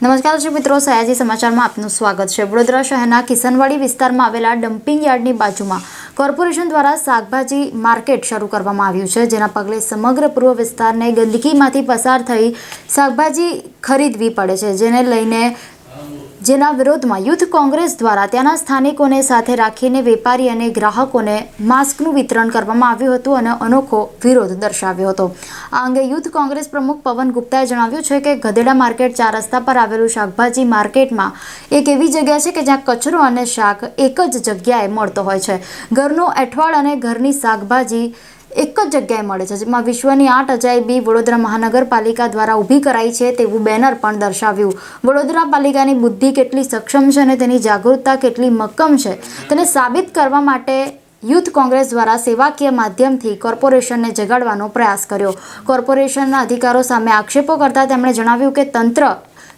નમસ્કાર દર્શક મિત્રો, સયાજી સમાચારમાં આપનું સ્વાગત છે. વડોદરા શહેરના કિસનવાડી વિસ્તારમાં આવેલા ડમ્પિંગ યાર્ડની બાજુમાં કોર્પોરેશન દ્વારા શાકભાજી માર્કેટ શરૂ કરવામાં આવ્યું છે, જેના પગલે સમગ્ર પૂર્વ વિસ્તારને ગંદકીમાંથી પસાર થઈ શાકભાજી ખરીદવી પડે છે, જેને લઈને જેના વિરોધમાં યુથ કોંગ્રેસ દ્વારા ત્યાંના સ્થાનિકોને સાથે રાખીને વેપારી અને ગ્રાહકોને માસ્કનું વિતરણ કરવામાં આવ્યું હતું અને અનોખો વિરોધ દર્શાવ્યો હતો. આ અંગે યુથ કોંગ્રેસ પ્રમુખ પવન ગુપ્તાએ જણાવ્યું છે કે ગધેડા માર્કેટ ચાર રસ્તા પર આવેલું શાકભાજી માર્કેટમાં એક એવી જગ્યા છે કે જ્યાં કચરો અને શાક એક જ જગ્યાએ મળતો હોય છે. ઘરનું એઠવાડ અને ઘરની શાકભાજી એક જ જગ્યાએ મળે છે, જેમાં વિશ્વની આઠ અજાયબી વડોદરા મહાનગરપાલિકા દ્વારા ઊભી કરાઈ છે તેવું બેનર પણ દર્શાવ્યું. વડોદરા પાલિકાની બુદ્ધિ કેટલી સક્ષમ છે અને તેની જાગૃતતા કેટલી મક્કમ છે, તેને સાબિત કરવા માટે યુથ કોંગ્રેસ દ્વારા સેવાકીય માધ્યમથી કોર્પોરેશનને જગાડવાનો પ્રયાસ કર્યો. કોર્પોરેશનના અધિકારો સામે આક્ષેપો કરતા તેમણે જણાવ્યું કે તંત્ર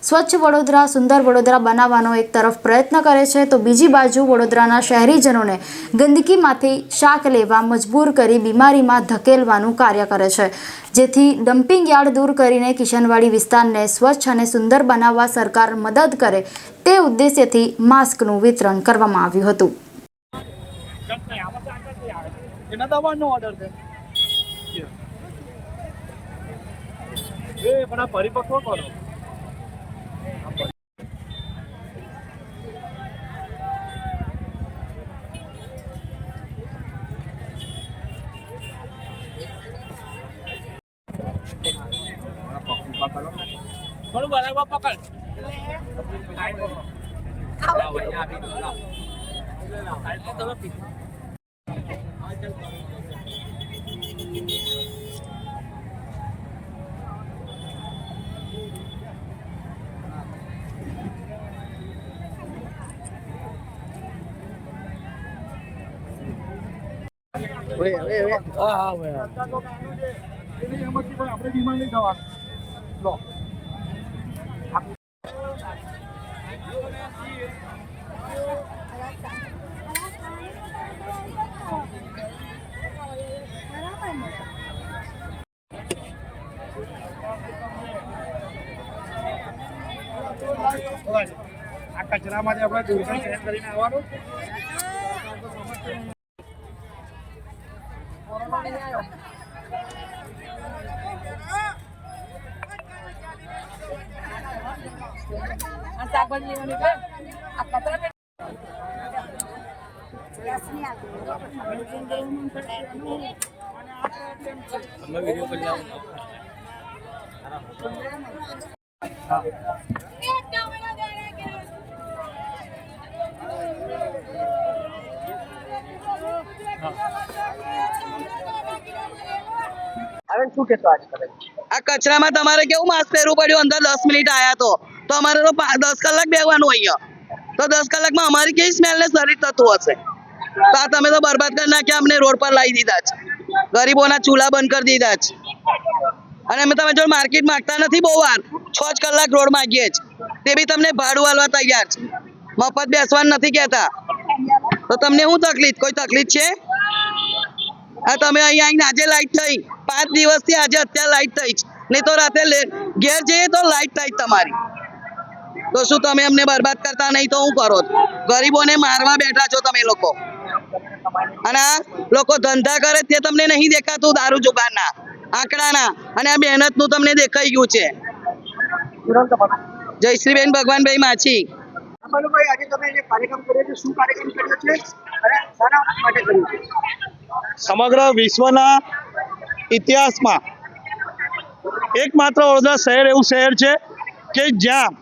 સ્વચ્છ વડોદરા, સુંદર વડોદરા બનાવવાનો એક તરફ પ્રયત્ન કરે છે, તો બીજી બાજુ વડોદરાના શહેરીજનોને ગંદકીમાંથી શાક લેવા, મજબૂર કરી બીમારીમાં ધકેલવાનું કાર્ય કરે છે. જેથી ડમ્પિંગ યાર્ડ દૂર કરીને કિશનવાડી વિસ્તારને સ્વચ્છ અને સુંદર બનાવવા સરકાર મદદ કરે તે ઉદ્દેશ્યથી માસ્કનું વિતરણ કરવામાં આવ્યું હતું. એના દવાનો ઓર્ડર છે. એ પણ આ પરિપક્વ કરો. થોડું બરાબર પકડ. હા હા ભાઈ એમાંથી પણ આપણે બીમાર નહીં થવાનું લો આ કચરામાંથી આપણે દૂરથી ચેક કરીને આવવાનું આ શાકભાજી લેવાની છે આ કચરા હવે આ કચરામાં તમારે કેવું માસ્ક પહેરવું પડ્યું? અંદર દસ મિનિટ આયા તો. તો અમારે તો દસ કલાક બેવાનું અહીંયા. તો દસ કલાકમાં અમારી કેવી સ્મેલ ને શરીર થતું હશે? તો આ તમે તો બરબાદ કરી નાખ્યા, અમને રોડ પર લાવી દીધા છે. ગરીબોના ચૂલા બંધ કરી દીધા છે. અને અમે તમે જો માર્કેટ માંગતા નથી બહુ વાર, છ જ કલાક રોડ માંગીએ જ. તે બી તમને ભાડું હાલવા તૈયાર છે. મફત બેસવાનું નથી કહેતા. તો તમને શું તકલીફ? કોઈ તકલીફ છે? આ તમે અહીંયા આવીને આજે લાઈટ થઈ. પાંચ દિવસથી આજે અત્યારે લાઈટ થઈ છે. નહીં તો રાતે ઘેર જઈએ તો લાઈટ જ તમારી. તો શું તમે અમને બરબાદ કરતા નહીં તો હું કરો ગરીબોને મારવા બેઠા છો તમે લોકો. અને લોકો ધંધા કરે તે તમને નહીં દેખાતું દારૂ જુગારના આંકડાના અને આ મહેનતનું તમને દેખાઈ ગયું છે. જયશ્રીબેન ભગવાનભાઈ માછી. ભાઈ આજે તમે જે કાર્યક્રમ કર્યો છે શું કાર્યક્રમ કર્યો છે અને શાના માટે કર્યું છે? સમગ્ર વિશ્વના ઇતિહાસમાં એકમાત્ર વડોદરા શહેર એવું શહેર છે કે જ્યાં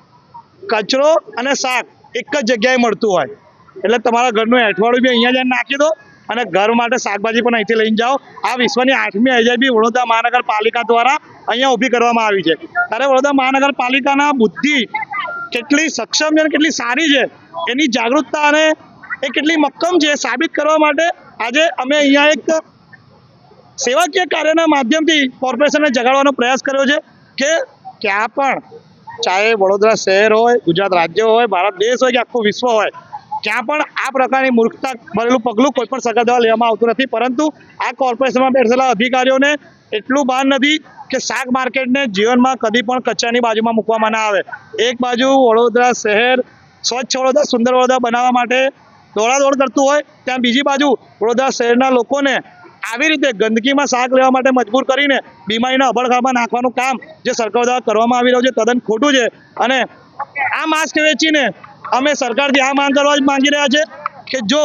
કચરો અને શાક એક જ જગ્યાએ મળતું હોય. એટલે તમારા ઘરનું એઠવાડું બી અહીંયા જઈને નાખી દો અને ઘર માટે શાકભાજી પણ અહીંથી લઈને જાઓ. આ વિશ્વની આઠમી અજાયબી વડોદરા મહાનગરપાલિકા દ્વારા અહીંયા ઊભી કરવામાં આવી છે. ત્યારે વડોદરા મહાનગરપાલિકાના બુદ્ધિ કેટલી સક્ષમ છે અને કેટલી સારી છે, એની જાગૃતતા અને એ કેટલી મક્કમ છે સાબિત કરવા માટે આજે અમે અહીંયા એક સેવાકીય કાર્યના માધ્યમથી કોર્પોરેશનને જગાડવાનો પ્રયાસ કર્યો છે કે ક્યાં પણ, ચાહે વડોદરા શહેર હોય, ગુજરાત રાજ્ય હોય, ભારત દેશ હોય કે આખું વિશ્વ હોય ક્યાં પણ આ પ્રકારની મૂર્ખતા ભરેલું પગલું કોઈ પણ સરકાર દ્વારા લેવામાં આવતું નથી. પરંતુ આ કોર્પોરેશનમાં બેઠેલા અધિકારીઓને એટલું ભાન નથી કે શાક માર્કેટને જીવનમાં કદી પણ કચરાની બાજુમાં મૂકવામાં ના આવે. એક બાજુ વડોદરા શહેર, સ્વચ્છ વડોદરા, સુંદર વડોદરા બનાવવા માટે દોડાદોડ કરતું હોય, ત્યાં બીજી બાજુ વડોદરા શહેરના લોકોને આવી રીતે ગંદકીમાં શાક લેવા માટે મજબૂર કરીને બીમારીના અભળખામાં નાખવાનું કામ જે સરકાર દ્વારા કરવામાં આવી રહ્યું છે, તદ્દન ખોટું છે. અને આ માસ્ક વેચીને અમે સરકારથી આ માંગ કરવા જ માંગી રહ્યા છે કે જો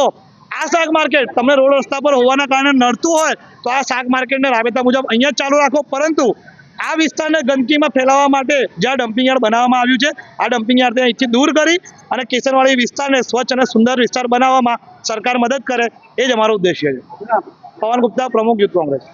આ શાક માર્કેટ તમને રોડ રસ્તા પર હોવાના કારણે નડતું હોય તો આ શાક માર્કેટને રાબેતા મુજબ અહીંયા ચાલુ રાખો. પરંતુ આ વિસ્તારને ગંદકીમાં ફેલાવવા માટે જ્યાં ડમ્પિંગ યાર્ડ બનાવવામાં આવ્યું છે, આ ડમ્પિંગ યાર્ડ અહીંથી દૂર કરી અને કિશનવાડી વિસ્તારને સ્વચ્છ અને સુંદર વિસ્તાર બનાવવામાં સરકાર મદદ કરે, એ જ અમારો ઉદ્દેશ્ય છે. પવન ગુપ્તા, પ્રમુખ યુથ કોંગ્રેસ.